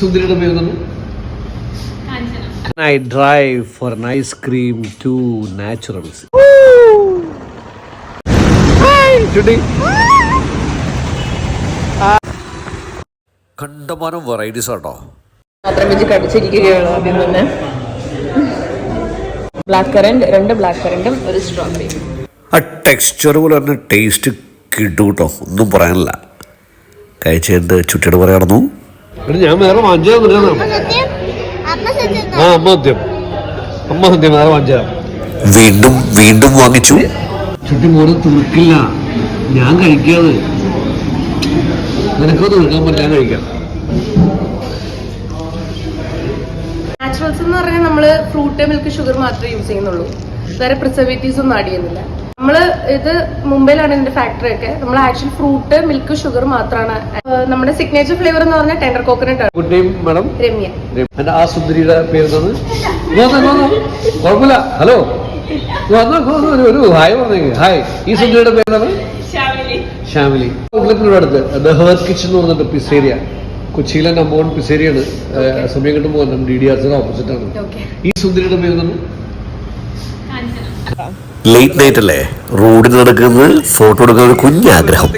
സുന്ദരിയുടെ പേര് I drive for an ice cream to naturals. Today. കണ്ടമാനം varieties ആട്ടോ. മാത്രം വെച്ച് കടിച്ചിരിക്കുകയാണ് ആദ്യം തന്നെ? ബ്ലാക്ക് കറന്റ് രണ്ട് ബ്ലാക്ക് കറന്റും ഒരു സ്ട്രോബെറി ആ ടെക്സ്ചർ പോലെ തന്നെ ടേസ്റ്റ് കിട്ടും കേട്ടോ ഒന്നും പറയാനില്ല. കഴിച്ചിട്ട് ചുറ്റിയോട് പറയായിരുന്നു ഞാൻ വേറെ വാങ്ങിച്ചു ആ അമ്മ സത്യം. അമ്മ സത്യം വേറെ വാങ്ങിച്ച വീണ്ടും വീണ്ടും വാങ്ങിച്ചു. ചുറ്റി മോനെ തീർക്കില്ല. ഞാൻ കഴിക്കാത്. നിനക്കത് തീർക്കാൻ പറ്റില്ല ഞാൻ കഴിക്കാം. നാച്ചുറൽസ് എന്ന് പറഞ്ഞാൽ നമ്മൾ ഫ്രൂട്ട് മിൽക്ക് ഷുഗർ മാത്രമേ യൂസ് ചെയ്യുന്നുള്ളൂ. വേറെ പ്രിസർവേറ്റീവ്സ് ഒന്നും ആഡ് ചെയ്യുന്നില്ല. നമ്മൾ ഇത് മുംബൈയിലാണ് ഇതിന്റെ ഫാക്ടറി ഒക്കെ. നമ്മൾ ആക്ച്വൽ ഫ്രൂട്ട് മിൽക്ക് ഷുഗർ മാത്രമാണ് നമ്മുടെ സിഗ്നേച്ചർ ഫ്ലേവർ എന്ന് പറഞ്ഞാൽ ടെൻഡർ കോക്കനട്ട് ആണ്. Good name madam Ramya. എന്റെ ആ സുന്ദരിയുടെ പേര്. കുഴപ്പമില്ല. ഹലോ ഒരു- ഹായ് പറഞ്ഞു. ഹായ് ഈ സുന്ദരിയുടെ പേര് എന്താണ് ഷാമിലി ഔട്ട്ലെറ്റിനോട് അടുത്ത്. ദ ഹേർ കിച്ചൺ എന്ന് പറഞ്ഞിട്ട് പിസേരിയ കൊച്ചിയിലെ നമ്പർ വൺ പിസേരിയാണ് സമയം കിട്ടുമ്പോൾ ഡി ഡി ആർ ഓപ്പോസിറ്റ് ആണ്. ഓക്കെ ഈ സുന്ദരിയുടെ പേര് എന്താണ് ലേറ്റ് നൈറ്റ് അല്ലേ? റോഡിൽ നടക്കുന്നത് ഫോട്ടോ എടുക്കുന്ന ഒരു കുഞ്ഞാഗ്രഹം.